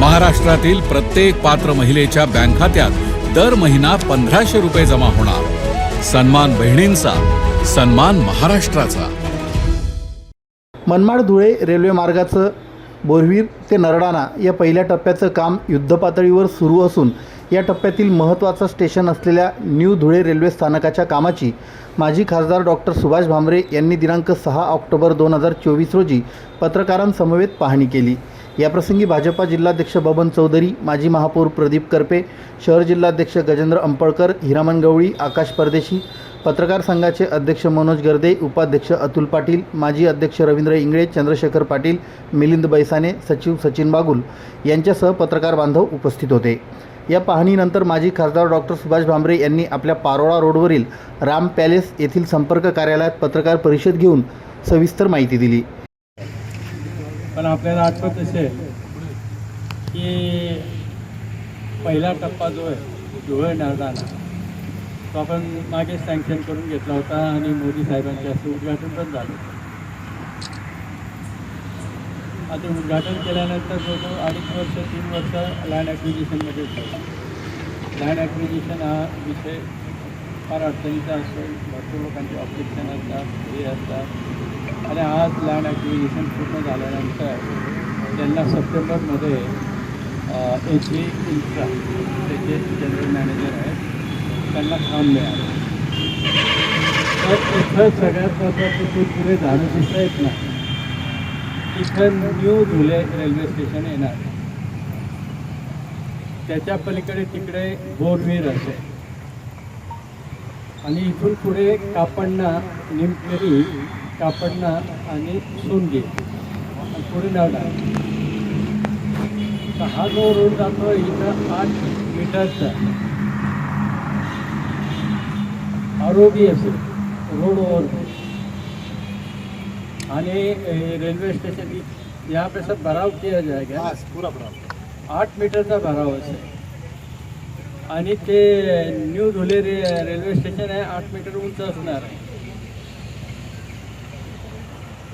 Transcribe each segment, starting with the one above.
महाराष्ट्रातील प्रत्येक पात्र महिलेच्या बँक खात्यात दर महिना पंधराशे रुपये जमा होणार. सन्मान बहिणींचा सन्मान महाराष्ट्राचा. मनमाड धुळे रेल्वे मार्गाचं बोरवीर ते नरडाणा या पहिल्या टप्प्याचं काम युद्धपातळीवर सुरू असून या टप्प्यातील महत्त्वाचं स्टेशन असलेल्या न्यू धुळे रेल्वे स्थानकाच्या कामाची माजी खासदार डॉक्टर सुभाष भामरे यांनी दिनांक सहा ऑक्टोबर दोन हजार चोवीस रोजी पत्रकारांसमवेत पाहणी केली. याप्रसंगी भाजपा जिल्हाध्यक्ष बबन चौधरी माजी महापौर प्रदीप करपे शहर जिल्हाध्यक्ष गजेंद्र अंपळकर हिरामन गवळी आकाश परदेशी पत्रकार संघाचे अध्यक्ष मनोज गर्दे उपाध्यक्ष अतुल पाटील माजी अध्यक्ष रवींद्र इंगळे चंद्रशेखर पाटील मिलिंद बैसाने सचिव सचिन बागुल यांच्यासह पत्रकार बांधव उपस्थित होते. या पाहणीनंतर माजी खासदार डॉक्टर सुभाष भामरे यांनी आपल्या पारोळा रोडवरील राम पॅलेस येथील संपर्क कार्यालयात पत्रकार परिषद घेऊन सविस्तर माहिती दिली. पण आपल्याला आठवत असेल की पहिला टप्पा जो आहे धुळे नरडाणा तो आपण मागे सँक्शन करून घेतला होता आणि मोदी साहेबांच्या हस्ते उद्घाटन पण झालं आता उद्घाटन केल्यानंतर जवळजवळ अडीच वर्ष तीन वर्ष लँड ॲक्विजिशनमध्ये लँड ॲक्विजिशन हा विषय फार अडचणीचा असतो. भरपूर लोकांचे ऑब्जेक्शन असतात हे असतात. आणि आज लँड ॲक्विजिशन पूर्ण झाल्यानंतर त्यांना सप्टेंबरमध्ये एच व्ही इन्फ्रा त्याचे जनरल मॅनेजर आहेत त्यांना काम मिळालं. तर इथं सगळ्यात महत्त्वाचं ते पुढे झाडं दिसत येत नाही. इथं न्यू धुले रेल्वे स्टेशन येणार. त्याच्या पलीकडे तिकडे बोरवीर असेल. आणि इथून पुढे कापडणा निमपेरी कापडणा आणि सोनगी पुढे तर हा जो रोड जातो इथं आठ मीटरचा. आरोग्य असेल रोड ओव्हर आणि रेलवे स्टेशन यहाँ पे सब भराव किया जाएगा पूरा भराव. आठ मीटरचा भराव असेल आणि ते न्यू धुले रे रेल्वे स्टेशन आहे आठ मीटर उंच असणार. आहे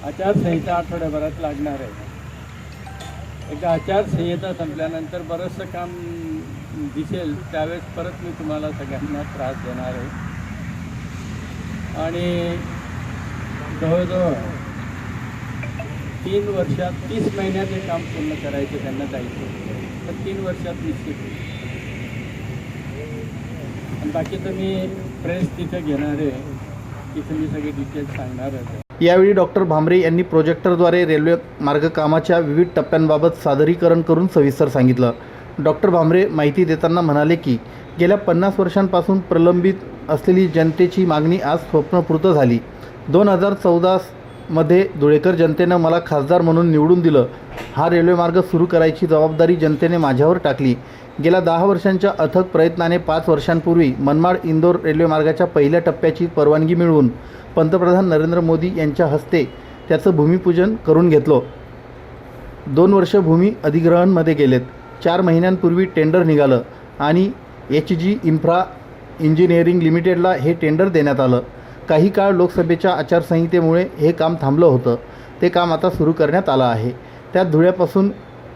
आचारसंहिता आठवड्याभरात लागणार आहे. एकदा आचारसंहिता संपल्यानंतर बरंचसं काम दिसेल त्यावेळेस परत मी तुम्हाला सगळ्यांना त्रास देणार आहे. आणि जवळजवळ तीन वर्षात तीस महिन्यात हे काम पूर्ण करायचं त्यांना जायचं तर तीन वर्षात निश्चित आणि बाकी तर मी प्रेस तिथं घेणार आहे तिथं मी सगळे डिटेल्स सांगणारच आहे. यावेळी डॉक्टर भामरे यांनी प्रोजेक्टरद्वारे रेल्वे मार्गकामाच्या विविध टप्प्यांबाबत सादरीकरण करून सविस्तर सांगितलं. डॉक्टर भामरे माहिती देताना म्हणाले की गेल्या पन्नास वर्षांपासून प्रलंबित असलेली जनतेची मागणी आज स्वप्नपूर्त झाली. दोन हजार चौदामध्ये धुळेकर जनतेनं मला खासदार म्हणून निवडून दिलं. हा रेल्वे मार्ग सुरू करायची जबाबदारी जनतेने माझ्यावर टाकली. गेल्या दहा वर्षांच्या अथक प्रयत्नाने पाच वर्षांपूर्वी मनमाड इंदोर रेल्वेमार्गाच्या पहिल्या टप्प्याची परवानगी मिळवून पंतप्रधान नरेंद्र मोदी यांच्या हस्ते त्याचं भूमिपूजन करून घेतलं. दोन वर्ष भूमी अधिग्रहणमध्ये गेलेत. चार महिन्यांपूर्वी टेंडर निघालं आणि एच जी इन्फ्रा इंजिनिअरिंग लिमिटेडला हे टेंडर देण्यात आलं. काही काळ लोकसभेच्या आचारसंहितेमुळे हे काम थांबलं होतं. ते काम आता सुरू करण्यात आलं आहे. त्यात धुळ्यापासून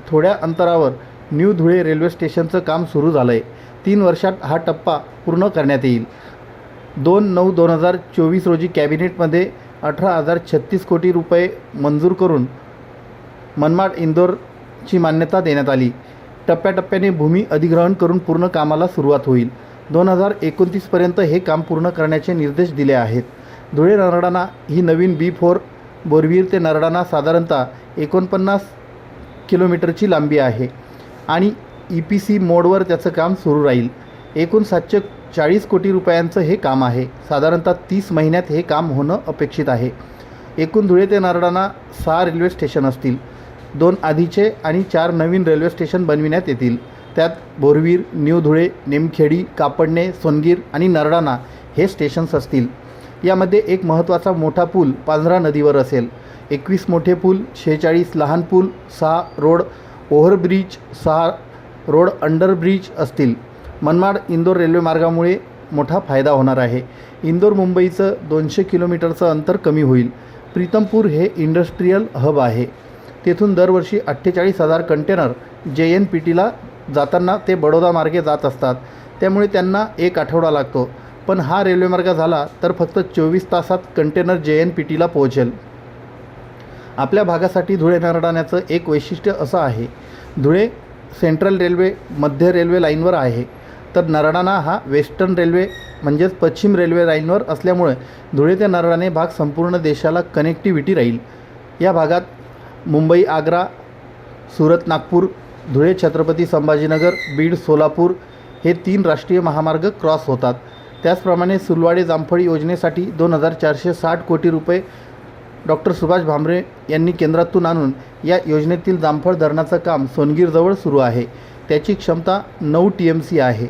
थोड्या अंतरावर न्यू धुळे रेल्वे स्टेशनचं काम सुरू झालं आहे तीन वर्षात हा टप्पा पूर्ण करण्यात येईल. दोन नऊ दोन हजार चोवीस रोजी कॅबिनेटमध्ये अठरा हजार छत्तीस कोटी रुपये मंजूर करून मनमाड इंदोरची मान्यता देण्यात आली. टप्प्याटप्प्याने भूमी अधिग्रहण करून पूर्ण कामाला सुरुवात होईल. दोन हजार एकोणतीसपर्यंत हे काम पूर्ण करण्याचे निर्देश दिले आहेत. धुळे नरडाणा ही नवीन बी फोर बोरवीर ते नरडाणा साधारणतः एकोणपन्नास किलोमीटरची लांबी आहे आणि ई पी सी मोडवर त्याचं काम सुरू राहील. एकूण सातशे चाळीस कोटी रुपयांचं हे काम आहे. साधारणतः तीस महिन्यात हे काम होणं अपेक्षित आहे. एकूण धुळे ते नारडाणा सहा रेल्वे स्टेशन असतील. दोन आधीचे आणि चार नवीन रेल्वे स्टेशन बनविण्यात येतील. त्यात बोरवीर न्यू धुळे निमखेडी कापडणे सोनगीर आणि नरडाणा हे स्टेशन्स असतील. यामध्ये एक महत्त्वाचा मोठा पूल पांझरा नदीवर असेल. एकवीस मोठे पूल शेहेचाळीस लहान पूल सहा रोड ओव्हरब्रिज सहा रोड अंडरब्रिज असतील. मनमाड इंदोर रेल्वे मार्गामुळे मोठा फायदा होणार आहे. इंदोर मुंबईचं दोनशे किलोमीटरचं अंतर कमी होईल. प्रीतमपूर हे इंडस्ट्रीयल हब आहे. तेथून दरवर्षी अठ्ठेचाळीस हजार कंटेनर जे एन पी टीला जाताना ते बडोदा मार्गे जात असतात. त्यामुळे त्यांना एक आठवडा लागतो. पण हा रेल्वेमार्ग झाला तर फक्त चोवीस तासात कंटेनर जे एन पी टीला पोहोचेल. आपल्या भागासाठी धुळे नरडाण्याचं एक वैशिष्ट्य असं आहे. धुळे सेंट्रल रेल्वे मध्य रेल्वे लाईनवर आहे. तर नरडाणा हा वेस्टर्न रेल्वे म्हणजेच पश्चिम रेल्वे लाईनवर असल्यामुळे धुळे ते नरडाणे भाग संपूर्ण देशाला कनेक्टिव्हिटी राहील. या भागात मुंबई आग्रा सुरत नागपूर धुळे छत्रपती संभाजीनगर बीड सोलापूर हे तीन राष्ट्रीय महामार्ग क्रॉस होतात. त्याचप्रमाणे सुलवाडे जामफळी योजनेसाठी दोन हजार चारशे साठ कोटी रुपये डॉक्टर सुभाष भामरे यांनी केंद्रातून आणून या योजनेतील जामफळ धरणाचं काम सोनगीरजवळ सुरू आहे. त्याची क्षमता नऊ टी एम सी आहे.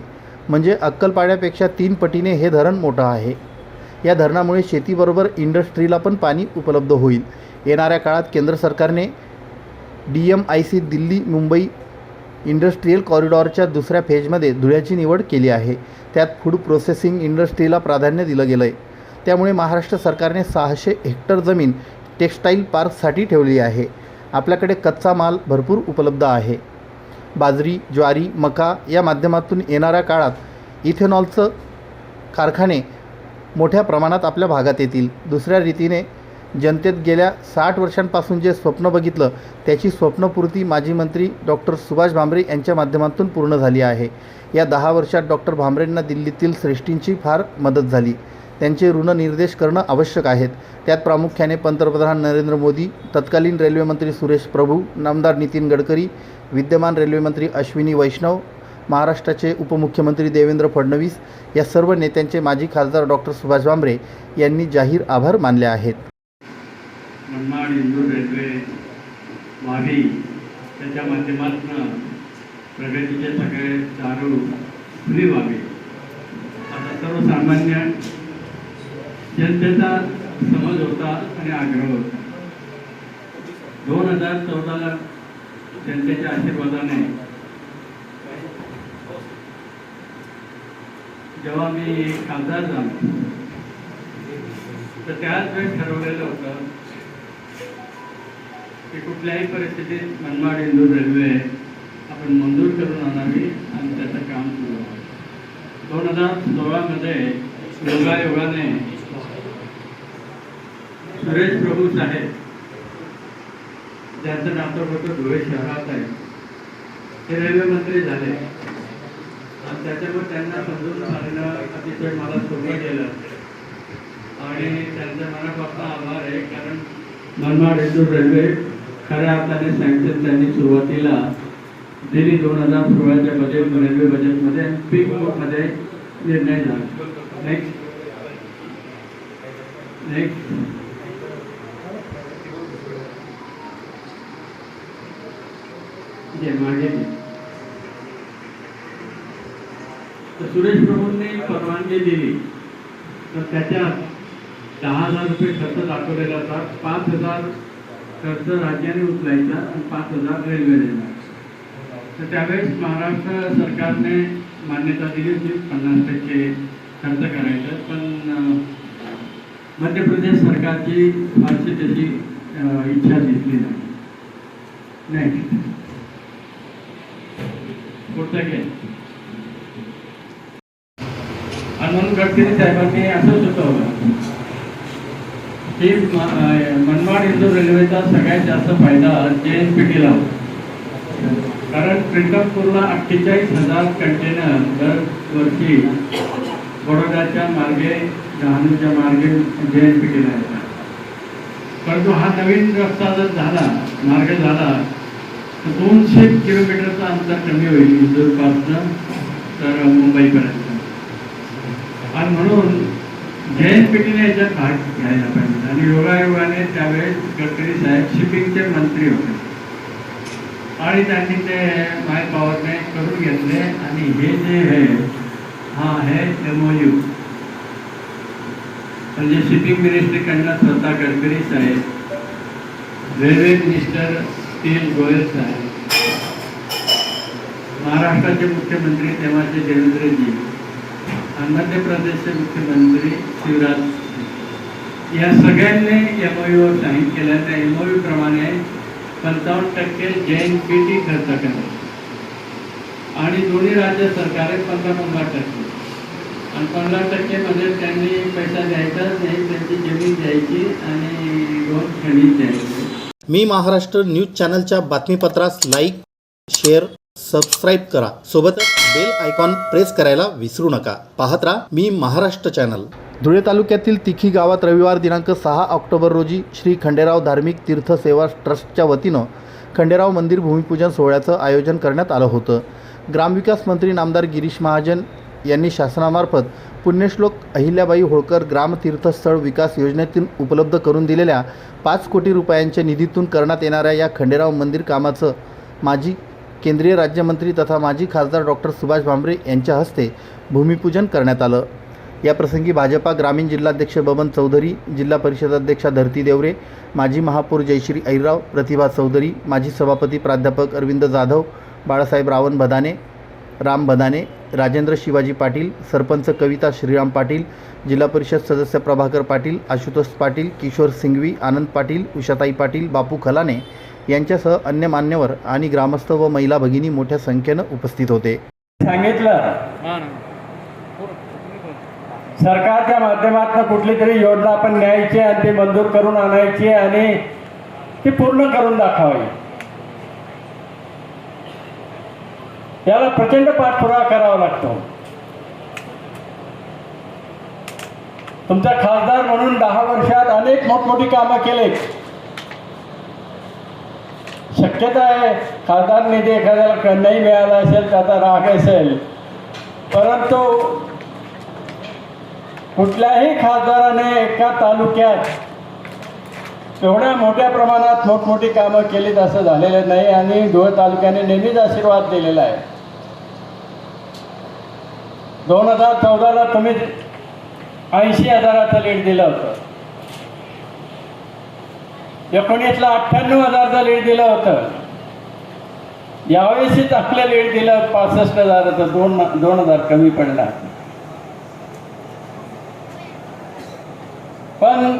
म्हणजे अक्कलपाड्यापेक्षा तीन पटीने हे धरण मोठं आहे. या धरणामुळे शेतीबरोबर इंडस्ट्रीला पण पाणी उपलब्ध होईल. येणाऱ्या काळात केंद्र सरकारने D M I C Delhi Mumbai industrial कॉरिडॉरच्या दुसऱ्या फेजमध्ये धुळ्याची निवड केली आहे. त्यात फूड प्रोसेसिंग इंडस्ट्रीला प्राधान्य दिलं गेलं आहे त्यामुळे महाराष्ट्र सरकारने सहाशे हेक्टर जमीन टेक्स्टाईल पार्कसाठी ठेवली आहे. आपल्याकडे कच्चा माल भरपूर उपलब्ध आहे. बाजरी ज्वारी मका या माध्यमातून येणाऱ्या काळात इथेनॉलचं कारखाने मोठ्या प्रमाणात आपल्या भागात येतील. दुसऱ्या रीतीने जनतेत गेल्या साठ वर्षांपासून जे स्वप्न बघितलं त्याची स्वप्नपूर्ती माजी मंत्री डॉक्टर सुभाष भामरे यांच्या माध्यमातून पूर्ण झाली आहे. या दहा वर्षात डॉक्टर भामरेंना दिल्लीतील श्रेष्ठींची फार मदत झाली. त्यांचे ऋणनिर्देश करणं आवश्यक आहेत. त्यात प्रामुख्याने पंतप्रधान नरेंद्र मोदी तत्कालीन रेल्वेमंत्री सुरेश प्रभू नामदार नितीन गडकरी विद्यमान रेल्वेमंत्री अश्विनी वैष्णव महाराष्ट्राचे उपमुख्यमंत्री देवेंद्र फडणवीस या सर्व नेत्यांचे माजी खासदार डॉक्टर सुभाष भामरे यांनी जाहीर आभार मानले आहेत. मनमाड इंदूर रेल्वे व्हावी त्याच्या माध्यमातून प्रगतीचे सगळे दारू खुली व्हावी. आता सर्वसामान्य जनतेचा समज होता आणि आग्रह होता. दोन हजार चौदाला जनतेच्या आशीर्वादाने जेव्हा मी खासदार झालो तर त्याच वेळेस ठरवलेलं होतं की कुठल्याही परिस्थितीत मनमाड इंदूर रेल्वे आपण मंजूर करून आणावी आणि त्याचं काम सुरू दोन हजार सोळामध्ये योगायोगाने सुरेश प्रभू साहेब ज्यांचं नातं होतं धुळे शहरात आहे. ते रेल्वे मंत्री झाले. आणि त्याच्यामुळे त्यांना समजून सांगणं अतिशय मला सोपं गेलं. आणि त्यांचा मनापासून आभार आहे कारण मनमाड इंदूर रेल्वे खऱ्या अर्थाने सँक्शन त्यांनी सुरुवातीला दिली दोन हजार सोळाच्या बजेट रेल्वे बजेटमध्ये पीकमध्ये निर्णय झाला. नेक्स्ट नेक्स्ट जे मागे तर सुरेश प्रभूंनी परवानगी दिली. तर त्याच्यात दहा हजार रुपये खर्च दाखवलेला होता. पाच हजार खर्च राज्याने उचलायचा आणि पाच हजार रेल्वे देणार तर त्यावेळेस महाराष्ट्र सरकारने मान्यता दिली होती पन्नास टक्के खर्च करायचं. पण मध्य प्रदेश सरकारची फारशी त्याची इच्छा दिसली नाही. नेक्स्ट पुढचं आणि म्हणून गडकरी साहेबांनी असं सुचवलं. की मनमाड इंदूर रेल्वेचा सगळ्यात जास्त फायदा जे एन पी टीला होतो. कारण प्रिंटमपूरला अठ्ठेचाळीस हजार कंटेनर दरवर्षी बडोद्याच्या मार्गे डहाणूच्या मार्गे जे एन पी टीला येतात. परंतु हा नवीन रस्ता जर झाला मार्ग झाला दोनशे किलोमीटरचं अंतर कमी होईल इंदूरपासून तर मुंबईपर्यंत. आणि म्हणून जे एन याच्यात भाग घ्यायला पाहिजे. आणि योगायोगाने त्यावेळेस गडकरी साहेब शिपिंगचे मंत्री होते. आणि त्यांनी ते माय पॉवरने करून घेतले. आणि हे जे आहे हा आहे एम ओ यू म्हणजे शिपिंग मिनिस्टरकडनं स्वतः गडकरी साहेब रेल्वे मिनिस्टर पीयूष गोयल महाराष्ट्राचे मुख्यमंत्री तेव्हाचे देवेंद्रजी आणि मध्य प्रदेशचे मुख्यमंत्री शिवराज या सगळ्यांनी एम ओ यूवर साईन केल्या. त्या एम ओ प्रमाणे पंचावन्न टक्के जैन पी टी खर्च करा आणि दोन्ही राज्य सरकारे पंधरा पंधरा टक्के. आणि पंधरा टक्केमध्ये त्यांनी पैसा द्यायचाच नाही त्यांची जमीन द्यायची आणि दोन खणी द्यायची. मी महाराष्ट्र न्यूज चॅनलच्या बातमीपत्रास लाईक शेअर सबस्क्राईब करा. सोबतच बेल आयकॉन प्रेस करायला विसरू नका. पाहत राहा मी महाराष्ट्र चॅनल. धुळे तालुक्यातील तिखी गावात रविवार दिनांक सहा ऑक्टोबर रोजी श्री खंडेराव धार्मिक तीर्थ सेवा ट्रस्टच्या वतीनं खंडेराव मंदिर भूमिपूजन सोहळ्याचं आयोजन करण्यात आलं होतं. ग्रामविकास मंत्री नामदार गिरीश महाजन यांनी शासनामार्फत पुण्यश्लोक अहिल्याबाई होळकर ग्रामतीर्थस्थळ विकास योजनेतून उपलब्ध करून दिलेल्या पाच कोटी रुपयांच्या निधीतून करण्यात येणाऱ्या या खंडेराव मंदिर कामाचं माजी केंद्रीय राज्यमंत्री तथा माजी खासदार डॉक्टर सुभाष भामरे यांच्या हस्ते भूमिपूजन करण्यात आलं. याप्रसंगी भाजपा ग्रामीण जिल्हाध्यक्ष बबन चौधरी जिल्हा परिषदाध्यक्षा धरती देवरे माजी महापौर जयश्री ऐराव प्रतिभा चौधरी माजी सभापती प्राध्यापक अरविंद जाधव बाळासाहेब रावण भदाने राम भदाने राजेंद्र शिवाजी पाटील सरपंच कविता श्रीराम पाटील जिल्हा परिषद सदस्य प्रभाकर पाटील आशुतोष पाटील किशोर सिंघवी आनंद पाटील उषाताई पाटील बापू खलाने यांच्यासह अन्य मान्यवर आणि ग्रामस्थ व महिला भगिनी मोठ्या संख्येनं उपस्थित होते. सांगितलं. सरकारच्या माध्यमातून कुठली तरी योजना आपण न्यायची आणि ती मंजूर करून आणायची आणि ती पूर्ण करून दाखवावी. याला प्रचंड पाठपुरावा करावा लागतो. तुमचा खासदार म्हणून दहा वर्षात अनेक मोठमोठी कामं केलेत शक्यता आहे खासदार निधी एखाद्याला नाही मिळाला असेल त्याचा राग असेल. परंतु कुठल्याही खासदाराने एका तालुक्यात एवढ्या मोठ्या प्रमाणात मोठमोठी कामं केलीत असं झालेलं नाही आणि धुळे तालुक्याने नेहमीच आशीर्वाद दिलेला आहे. दोन हजार चौदाला तुम्ही ऐंशी हजाराचा लीड दिला होता. एकोणीसला अठ्ठ्याण्णव हजारचा लीड दिला होता. यावेळेस आपल्या लीड दिलं पासष्ट हजाराचा दोन दोन हजार कमी पडला. पण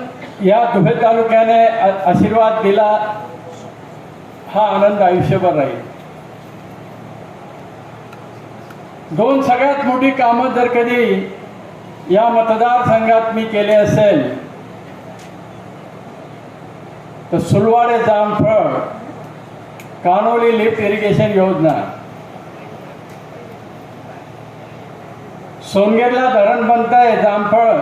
या धुळे तालुक्याने आशीर्वाद दिला हा आनंद आयुष्यभर राहील. दोन सगळ्यात मोठी कामं जर कधी या मतदारसंघात मी केले असेल तर सुलवाडे जामफळ कानोली लिफ्ट इरिगेशन योजना सोनगेरला धरण बनत आहे जामफळ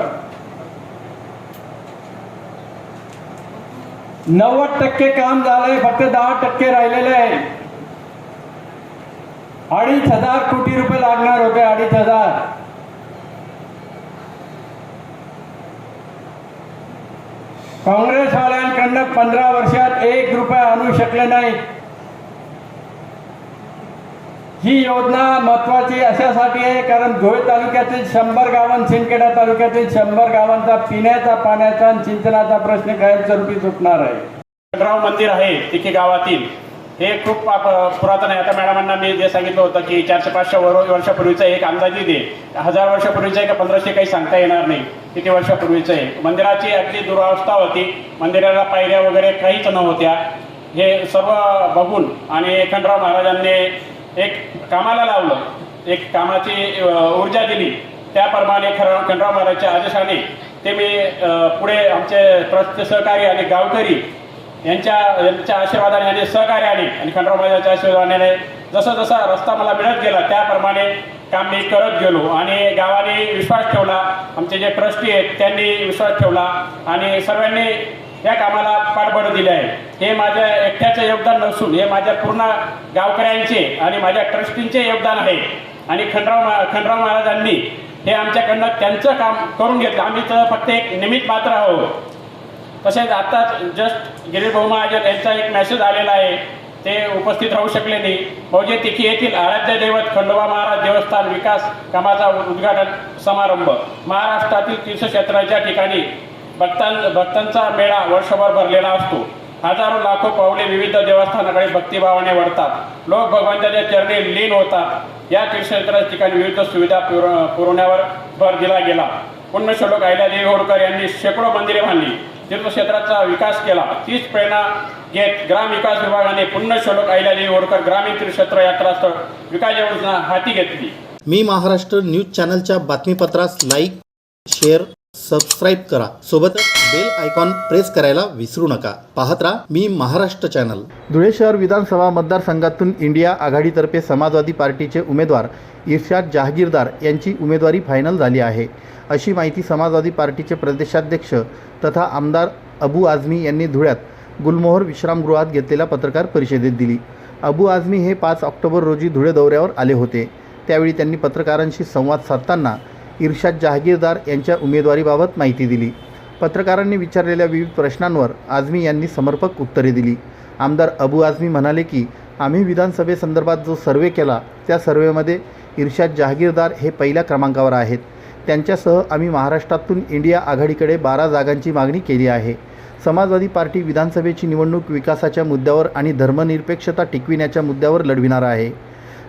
नव्वद टक्के काम झालंय फक्त दहा टक्के राहिलेले आहे. अडीच हजार कोटी रुपये लागणार होते अडीच हजार. काँग्रेसवाल्यांकडनं पंधरा वर्षात एक रुपया आणू शकले नाही ही योजना महत्वाची अशासाठी आहे कारण धुळे तालुक्यातील शंभर गावां सिंदखेडा तालुक्यातील शंभर गावांचा पिण्याचा पाण्याचा आणि सिंचनाचा प्रश्न कायमस्वरूपी सुटणार आहे. राव मंदिर आहे तिथे गावातील. हे खूप आप- पुरातन आहे. आता मॅडमांना मी जे सांगितलं होतं की चारशे पाचशे वर- वर्षापूर्वीचं एक अंदाजी दे. हजार वर्षापूर्वीचं आहे का पंधराशे काही सांगता येणार नाही. किती वर्षापूर्वीचं आहे? मंदिराची अगदी दुरावस्था होती. मंदिराला पायऱ्या वगैरे काहीच नव्हत्या. हे सर्व बघून आणि खंडराव महाराजांनी एक कामाला लावलं. एक कामाची ऊर्जा दिली. त्याप्रमाणे खरं खंडराव महाराजच्या आदेशाने ते मी पुढे आमचे ट्रस्टचे सहकारी आणि गावकरी यांच्या यांच्या आशीर्वादाने आणि सहकार्याने आणि खंडराव आशीर्वादाने जसं जसा रस्ता मला मिळत गेला त्याप्रमाणे काम मी करत गेलो. आणि गावाने विश्वास ठेवला. आमचे जे ट्रस्टी आहेत त्यांनी विश्वास ठेवला. आणि सर्वांनी या कामाला पाठबळ दिले आहे. हे माझ्या एकट्याचं योगदान नसून हे माझ्या पूर्ण गावकऱ्यांचे आणि माझ्या ट्रस्टींचे योगदान आहे. आणि खंडराव खंडराव महाराजांनी हे आमच्याकडनं त्यांचं काम करून घेतलं. आम्ही तर फक्त एक निमित्त मात्र आहोत. तसेच आत्ताच जस्ट गिरीश भाऊ महाजन यांचा एक मेसेज आलेला आहे. ते उपस्थित राहू शकले नाही. मौजे तिखी येथील आराध्य दैवत खंडोबा महाराज देवस्थान विकास कामाचा उद्घाटन समारंभ महाराष्ट्रातील तीर्थक्षेत्राच्या ठिकाणी भक्तां भक्तांचा मेळा वर्षभर भरलेला असतो. हजारो लाखो पावले विविध देवस्थानाकडे भक्तिभावाने वळतात. लोक भगवंताच्या चरणी लीन होतात. या तीर्थक्षेत्राच्या ठिकाणी विविध सुविधा पुर पुरवण्यावर भर दिला गेला. पुण्यश्लोक अहिल्यादेवी होळकर यांनी शेकडो मंदिरे बांधली. तीर्थक्षेत्राचा विकास केला. तीच प्रेरणा घेत ग्रामविकास विभागाने पुण्यश्लोक अहिल्यादेवी होळकर ग्रामीण तीर्थक्षेत्र यात्रास्थळ विकास योजना हाती घेतली. मी महाराष्ट्र न्यूज चॅनलच्या बातमीपत्रास लाईक शेअर सबस्क्राईब करा. सोबतच बेल आयकॉन प्रेस करायला विसरू नका. पाहत राहा मी महाराष्ट्र चॅनल. धुळे शहर विधानसभा मतदारसंघातून इंडिया आघाडीतर्फे समाजवादी पार्टीचे उमेदवार इर्शाद जहागीरदार यांची उमेदवारी फायनल झाली आहे. अशी माहिती समाजवादी पार्टीचे प्रदेशाध्यक्ष तथा आमदार अबू आझमी यांनी धुळ्यात गुलमोहर विश्रामगृहात घेतलेल्या पत्रकार परिषदेत दिली. अबू आझमी हे पाच ऑक्टोबर रोजी धुळे दौऱ्यावर आले होते. त्यावेळी त्यांनी पत्रकारांशी संवाद साधताना इर्शाद जहागीरदार यांच्या उमेदवारीबाबत माहिती दिली. पत्रकारांनी विचारलेल्या विविध प्रश्नांवर आझमी यांनी समर्पक उत्तरे दिली. आमदार अबू आझमी म्हणाले की आम्ही विधानसभेसंदर्भात जो सर्वे केला त्या सर्वेमध्ये इर्शाद जहागीरदार हे पहिल्या क्रमांकावर आहेत. त्यांच्यासह आम्ही महाराष्ट्रातून इंडिया आघाडीकडे बारा जागांची मागणी केली आहे. समाजवादी पार्टी विधानसभेची निवडणूक विकासाच्या मुद्द्यावर आणि धर्मनिरपेक्षता टिकविण्याच्या मुद्द्यावर लढविणार आहे.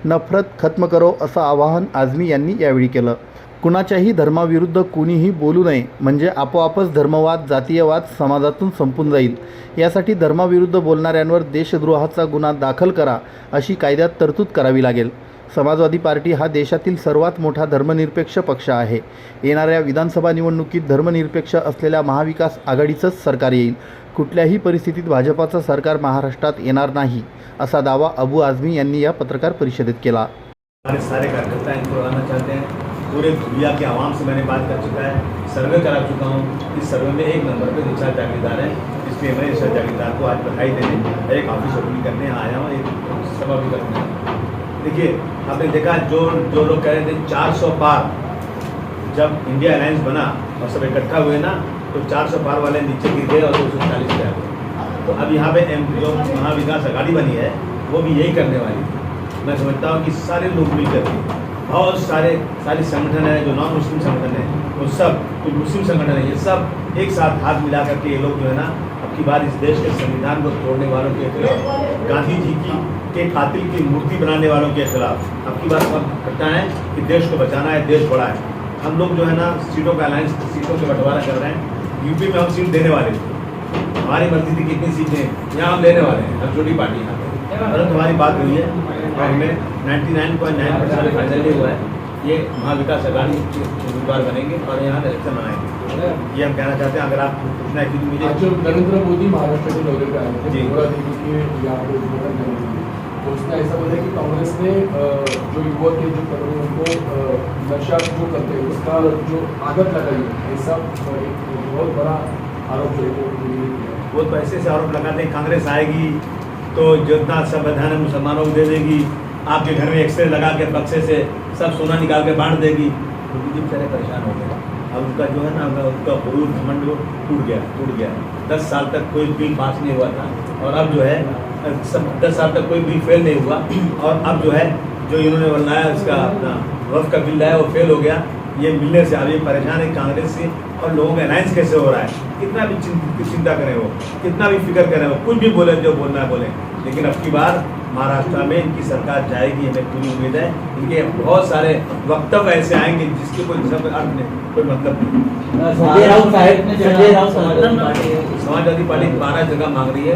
नफरत खत्म करो असं आवाहन आझमी यांनी यावेळी केलं. कुणाच्याही धर्माविरुद्ध कुणीही बोलू नये म्हणजे आपोआपच धर्मवाद जातीयवाद समाजातून संपून जाईल. यासाठी धर्माविरुद्ध बोलणाऱ्यांवर देशद्रोहाचा गुन्हा दाखल करा अशी कायद्यात तरतूद करावी लागेल. समाजवादी पार्टी हा देशातील सर्वात मोठा धर्मनिरपेक्ष पक्ष आहे. येणाऱ्या विधानसभा निवडणुकीत धर्मनिरपेक्ष असलेल्या महाविकास आघाडीचंच सरकार येईल. कुठल्याही परिस्थितीत भाजपाचं सरकार महाराष्ट्रात येणार नाही असा दावा अबू आझमी यांनी या पत्रकार परिषदेत केला. सारे कार्यकर्ता इनको लगाना चाहते हैं. पूरे दुनिया के आवाम से मैंने बात कर चुका है. सर्वे करा चुका हूँ इस सर्वे में एक नंबर पे निशा जागीरदार है. इसलिए मैं निशा जागीरदार को आज बधाई देने एक ऑफिस ओपनिंग करने आया हूँ. एक सभा भी करने। आया देखिए, आपने देखा जो जो लोग कह रहे थे 400 पार जब इंडिया अलायंस बना और सब इकट्ठा हुए ना तो 400 पार वाले नीचे गिर गए और दो सौ चालीस गए। तो अब यहाँ पे एम जो महाविकास आघाड़ी बनी है, वो भी यही करने वाली थी मैं समझता हूँ कि सारे लोग मिलकर के, बहुत सारे सारे संगठन है, जो नॉन मुस्लिम संगठन है, वो सब कुछ मुस्लिम संगठन है, ये सब एक साथ हाथ मिला करके ये लोग जो है ना की बार इस देश के संविधान को तोड़ने वालों के खिलाफ गांधी जी की, के कातिल की मूर्ति बनाने वालों के खिलाफ। अब की बार इकट्ठा है कि देश को बचाना है, देश बड़ा है। हम लोग जो है ना, सीटों का अलायंस सीटों के बंटवारा कर रहे हैं। यूपी में हम सीट देने वाले थे हमारी मर्ज़ी थी कितनी सीटें यहाँ हम लेने वाले हैं हम छोटी पार्टी यहाँ पे। परंतु हमारी बात हुई है और हमें 99.9 परसेंट फाइनल हुआ है। ये महाविकास आघाड़ी के उम्मीदवार बनेंगे और यहाँ इलेक्शन बनाएँगे ये हम कहना चाहते हैं अगर आप पूछना है मुझे आज नरेंद्र मोदी महाराष्ट्र के दौरे पे आए थे जी। पूरा देवी के यहाँ पे उद्घाटन करने के तो उसने ऐसा बोला कि कांग्रेस ने जो युवक है जो कर उनको नशा जो करते हैं उसका जो आदत लगाई है ऐसा एक बहुत बड़ा आरोप जो है वो मोदी ने किया है। वो तो ऐसे से आरोप लगाते हैं कांग्रेस आएगी तो जितना संविधान है मुसलमानों को दे देगी आपके घर में एक्सरे लगा के बक्से से सब सोना निकाल के बांट देगी मोदी जी बेचारे परेशान हो गए अब उनका जो है ना उनका गुरूर घमंड वो टूट गया टूट गया। दस साल तक कोई बिल पास नहीं हुआ था। और अब जो है, सब दस साल तक कोई बिल फेल नहीं हुआ। और अब जो है, जो इन्होंने बनाया उसका अपना वफ का बिल लाया, वो फेल हो गया। ये मिलने से ये परेशान है कांग्रेस से। और लोगों का अलायंस कैसे हो रहा है? कितना भी चिंता करें वो, कितना भी फ़िक्र करें वो, कुछ भी बोले, जो बोलना है बोले। लेकिन अब की बार महाराष्ट्र में इनकी सरकार जाएगी हमें पूरी उम्मीद है। इनके बहुत सारे वक्तव्य ऐसे आएंगे जिसके कोई सब अर्थ नहीं कोई मतलब नहीं। संजय राउत साहेब संजय राउत समाजवादी पार्टी। समाजवादी पार्टी बारह जगह मांग रही है।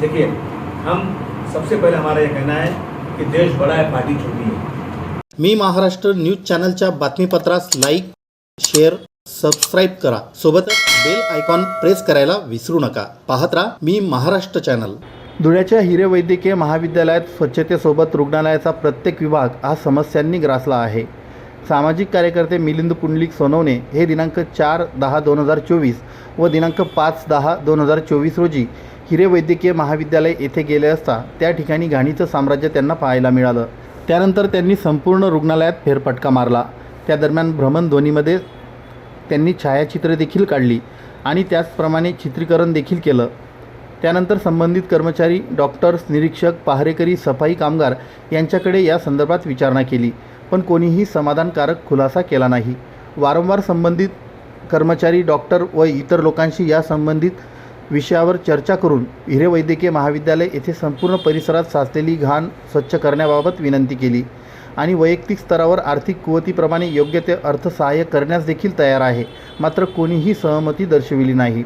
देखिए हम सबसे पहले हमारा ये कहना है कि देश बड़ा है पार्टी छोटी है। मी महाराष्ट्र न्यूज चॅनलच्या बातमीपत्रास लाईक शेअर सबस्क्राईब करा. सोबतच बेल आयकॉन प्रेस करायला विसरू नका. पाहत राहा मी महाराष्ट्र चॅनल. धुळ्याच्या हिरे वैद्यकीय महाविद्यालयात स्वच्छतेसोबत रुग्णालयाचा प्रत्येक विभाग हा समस्यांनी ग्रासला आहे. सामाजिक कार्यकर्ते मिलिंद पुंडलिक सोनवणे हे दिनांक चार दहा दोन हजार चोवीस व दिनांक पाच दहा दोन हजार चोवीस रोजी हिरे वैद्यकीय महाविद्यालय येथे गेले असता त्या ठिकाणी घाणीचं साम्राज्य त्यांना पाहायला मिळालं. त्यानंतर त्यांनी संपूर्ण रुग्णालयात फेरफटका मारला. त्या दरम्यान भ्रमणध्वनीमध्ये त्यांनी छायाचित्रे देखील काढली आणि त्याचप्रमाणे चित्रीकरण देखील केलं. त्यानंतर संबंधित कर्मचारी डॉक्टर्स निरीक्षक पहारेकरी सफाई कामगार यांच्याकडे या संदर्भात विचारणा केली. पण कोणीही समाधानकारक खुलासा केला नाही. वारंवार संबंधित कर्मचारी डॉक्टर व इतर लोकांशी या संबंधित विषयावर चर्चा करून हिरे वैद्यकीय महाविद्यालय येथे संपूर्ण परिसरात साचलेली घाण स्वच्छ करण्याबाबत विनंती केली आणि वैयक्तिक स्तरावर आर्थिक कुवतीप्रमाणे योग्य ते अर्थसहाय्य करण्यास देखील तयार आहे. मात्र कोणीही सहमती दर्शविली नाही.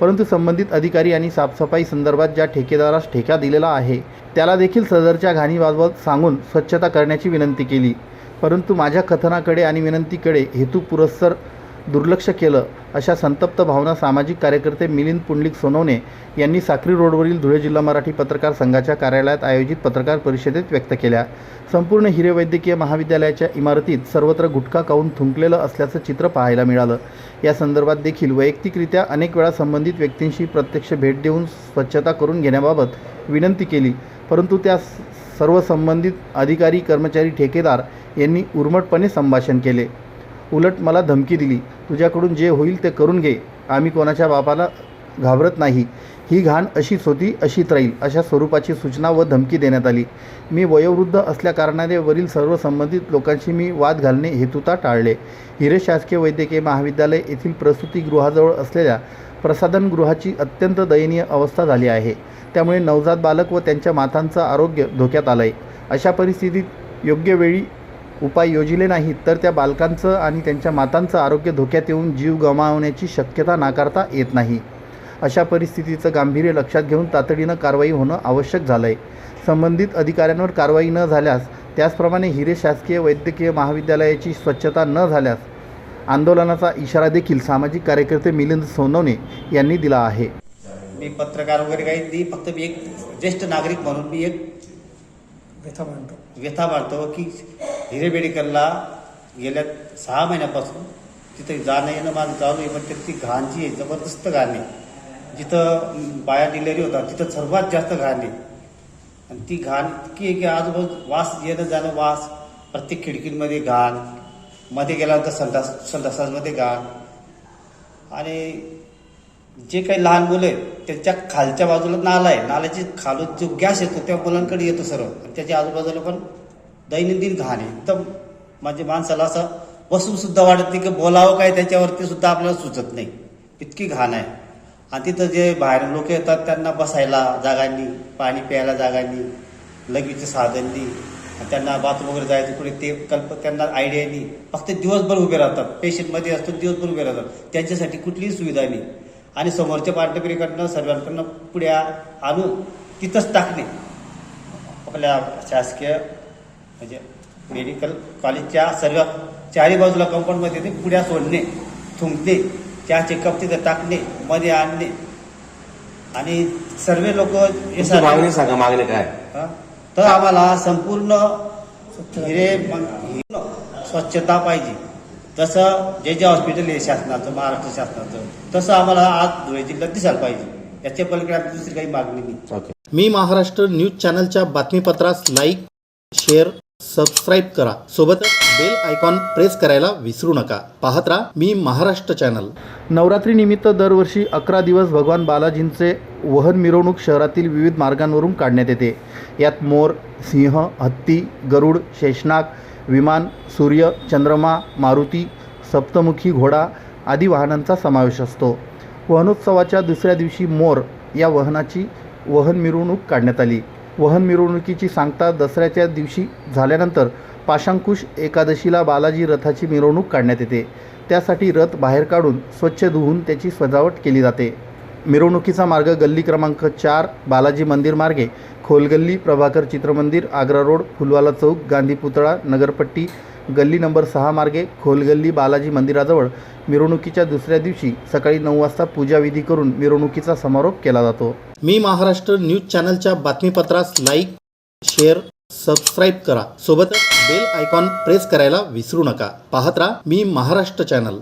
परंतु संबंधित अधिकारी आणि साफसफाई संदर्भात ज्या ठेकेदारास ठेका दिलेला आहे त्याला देखील सदरच्या घाणीबाबत सांगून स्वच्छता करण्याची विनंती केली. परंतु माझ्या कथनाकडे आणि विनंतीकडे हेतुपुरस्सर दुर्लक्ष केलं अशा संतप्त भावना सामाजिक कार्यकर्ते मिलिंद पुंडलिक सोनवणे यांनी साक्री रोडवरील धुळे जिल्हा मराठी पत्रकार संघाच्या कार्यालयात आयोजित पत्रकार परिषदेत व्यक्त केल्या. संपूर्ण हिरे वैद्यकीय महाविद्यालयाच्या इमारतीत सर्वत्र गुटखा काऊन थुंकलेलं असल्याचं चित्र पाहायला मिळालं. या संदर्भात देखील वैयक्तिकरित्या अनेक वेळा संबंधित व्यक्तींशी प्रत्यक्ष भेट देऊन स्वच्छता करून घेण्याबाबत विनंती केली परंतु त्या सर्व संबंधित अधिकारी कर्मचारी ठेकेदार यांनी उर्मटपणे संभाषण केले. उलट मला धमकी दिली तुझ्याकडून जे होईल ते करून घे. आम्ही कोणाच्या बापाला घाबरत नाही. ही घाण अशीच होती अशीच राहील. अशा स्वरूपाची सूचना व धमकी देण्यात आली. मी वयोवृद्ध असल्याकारणाने वरील सर्व संबंधित लोकांशी मी वाद घालणे हेतुता टाळले. हिरे शासकीय वैद्यकीय महाविद्यालय येथील प्रसूतीगृहाजवळ असलेल्या प्रसाधनगृहाची अत्यंत दयनीय अवस्था झाली आहे. त्यामुळे नवजात बालक व त्यांच्या मातांचं आरोग्य धोक्यात आलं आहे अशा परिस्थितीत योग्य वेळी उपाय योजिले नाहीत तर त्या बालकांचं आणि त्यांच्या मातांचं आरोग्य धोक्यात येऊन जीव गमावण्याची शक्यता नाकारता येत नाही. अशा परिस्थितीचं गांभीर्य लक्षात घेऊन तातडीनं कारवाई होणं आवश्यक झालं आहे संबंधित अधिकाऱ्यांवर कारवाई न झाल्यास त्याचप्रमाणे हिरे शासकीय वैद्यकीय महाविद्यालयाची स्वच्छता न झाल्यास आंदोलनाचा इशारा देखील सामाजिक कार्यकर्ते मिलिंद सोनवणे यांनी दिला आहे. मी पत्रकार वगैरे काही ती फक्त मी एक ज्येष्ठ नागरिक म्हणून मी एक व्यथा मांडतो. व्यथा मांडतो की हिरे मेडिकलला गेल्या सहा महिन्यापासून तिथे जाणं येणं माझं चालू आहे पण ती घाण जी आहे जबरदस्त घाण आहे. जिथं बाया डिलेरी होता तिथं सर्वात जास्त घाण आहे. आणि ती घाण इतकी आहे की आजूबाजू वास येणं जाणं वास प्रत्येक खिडकींमध्ये घाणमध्ये गेल्यानंतर संडास संडासांमध्ये घाण. आणि जे काही लहान मुलं आहेत त्यांच्या खालच्या बाजूला नाला आहे. नाल्याची खालून जो गॅस येतो त्या मुलांकडे येतो सर्व आणि त्याच्या आजूबाजूला पण दैनंदिन घाण आहे. एकदम माझ्या माणसाला असं बसून सुद्धा वाटत नाही की बोलावं काय त्याच्यावरती सुद्धा आपल्याला सुचत नाही. इतकी घाण आहे. आणि तिथं जे बाहेर लोक येतात त्यांना बसायला जागांनी पाणी प्यायला जागांनी लगीचं साधननी आणि त्यांना बाथरूम वगैरे जायचं कुठे ते कल्प त्यांना आयडिया नाही. फक्त दिवसभर उभे राहतात. पेशंटमध्ये असतो दिवसभर उभे राहतात. त्यांच्यासाठी कुठलीही सुविधा नाही. आणि समोरच्या पार्टनरीकडनं सर्वांकडनं पुढे आणून तिथंच टाकणे. आपल्या शासकीय म्हणजे मेडिकल कॉलेजच्या सर्व चारी बाजूला कंपाऊंडमध्ये ते पुढ्या सोडणे थुंकणे त्या चेकअप तिथं टाकणे मध्ये आणणे. आणि सर्व लोक मागणी सांगा मागणी काय? तर आम्हाला संपूर्ण हिरे स्वच्छता पाहिजे. तसं जे जे हॉस्पिटल आहे शासनाचं महाराष्ट्र शासनाचं तसं आम्हाला आज धुळे जिल्ह्यात दिसायला पाहिजे. याच्या पलीकडे दुसरी काही मागणी नाही. मी महाराष्ट्र न्यूज चॅनलच्या बातमीपत्रास लाईक शेअर सबस्क्राईब करा. सोबतच बेल आयकॉन प्रेस करायला विसरू नका. पाहत राहा मी महाराष्ट्र चॅनल नवरात्रीनिमित्त दरवर्षी अकरा दिवस भगवान बालाजींचे वहन मिरवणूक शहरातील विविध मार्गांवरून काढण्यात येते. यात मोर सिंह हत्ती गरुड शेषनाग विमान सूर्य चंद्रमा मारुती सप्तमुखी घोडा आदी वाहनांचा समावेश असतो. वहनोत्सवाच्या दुसऱ्या दिवशी मोर या वाहनाची वहन मिरवणूक काढण्यात आली. वहन मिरवणुकीची सांगता दसऱ्याच्या दिवशी झाल्यानंतर पाशांकुश एकादशीला बालाजी रथाची मिरवणूक काढण्यात येते. त्यासाठी रथ बाहेर काढून स्वच्छ धुवून त्याची सजावट केली जाते. मिरवणुकीचा मार्ग गल्ली क्रमांक चार बालाजी मंदिर मार्गे खोलगल्ली प्रभाकर चित्रमंदिर आग्रा रोड फुलवाला चौक गांधी पुतळा नगरपट्टी गल्ली नंबर सहा मार्गे खोलगल्ली बालाजी मंदिराजवळ मिरवणुकीच्या दुसऱ्या दिवशी सकाळी नऊ वाजता पूजाविधी करून मिरवणुकीचा समारोप केला जातो. मी महाराष्ट्र न्यूज चॅनलच्या बातमीपत्रास लाईक शेअर सबस्क्राईब करा. सोबतच बेल आयकॉन प्रेस करायला विसरू नका. पाहत राहा मी महाराष्ट्र चॅनल.